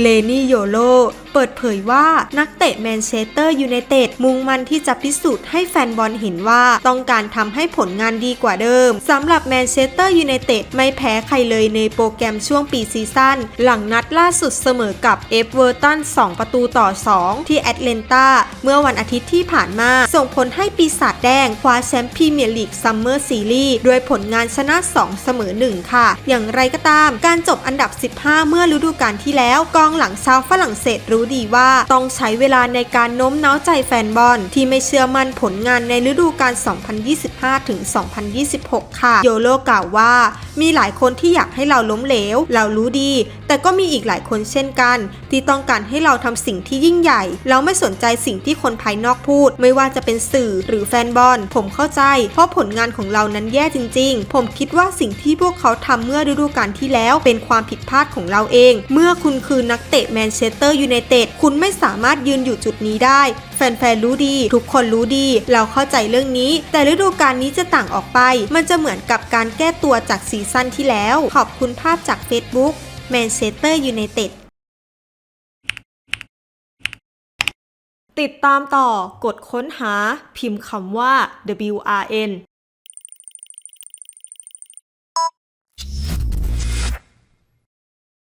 เลนี่โยโลเปิดเผยว่านักเตะแมนเชสเตอร์ยูไนเต็ดมุ่งมั่นที่จะพิสูจน์ให้แฟนบอลเห็นว่าต้องการทำให้ผลงานดีกว่าเดิมสำหรับแมนเชสเตอร์ยูไนเต็ดไม่แพ้ใครเลยในโปรแกรมช่วงปีซีซั่นหลังนัดล่าสุดเสมอกับเอฟเวอร์ตัน2ประตูต่อ 2 ที่แอตแลนตาเมื่อวันอาทิตย์ที่ผ่านมา ส่งผลให้ปีศาจแดงคว้าแชมป์พรีเมียร์ลีกซัมเมอร์ซีรีส์ด้วยผลงานชนะ 2 เสมอ 1 ค่ะ อย่างไรก็ตามการจบอันดับ 15 เมื่อฤดูกาลที่แล้วกองหลังชาวฝรั่งเศสรูู้้ดีว่าต้องใช้เวลาในการโน้มน้าวใจแฟนบอลที่ไม่เชื่อมั่นผลงานในฤดูกาล 2025-2026 ค่ะ โยโลกล่าวว่า มีหลายคนที่อยากให้เราล้มเหลว เรารู้ดี แต่ก็มีอีกหลายคนเช่นกัน ที่ต้องการให้เราทำสิ่งที่ยิ่งใหญ่ เราไม่สนใจสิ่งที่คนภายนอกพูด ไม่ว่าจะเป็นสื่อหรือแฟนบอล ผมเข้าใจ เพราะผลงานของเรานั้นแย่จริง ๆ ผมคิดว่าสิ่งที่พวกเขาทำเมื่อฤดูกาลที่แล้วเป็นความผิดพลาดของเราเอง เมื่อคุณคือนักเตะแมนเชสเตอร์ยูไนเต็ด คุณไม่สามารถยืนอยู่จุดนี้ได้ แฟนๆรู้ดี ทุกคนรู้ดี เราเข้าใจเรื่องนี้ แต่ฤดูกาลนี้จะต่างออกไป มันจะเหมือนกับการแก้ตัวจากซีซั่นที่แล้ว ขอบคุณภาพจาก Facebook แมนเชสเตอร์ยูไนเต็ดติดตามต่อกดค้นหาพิมพ์คำว่า WRN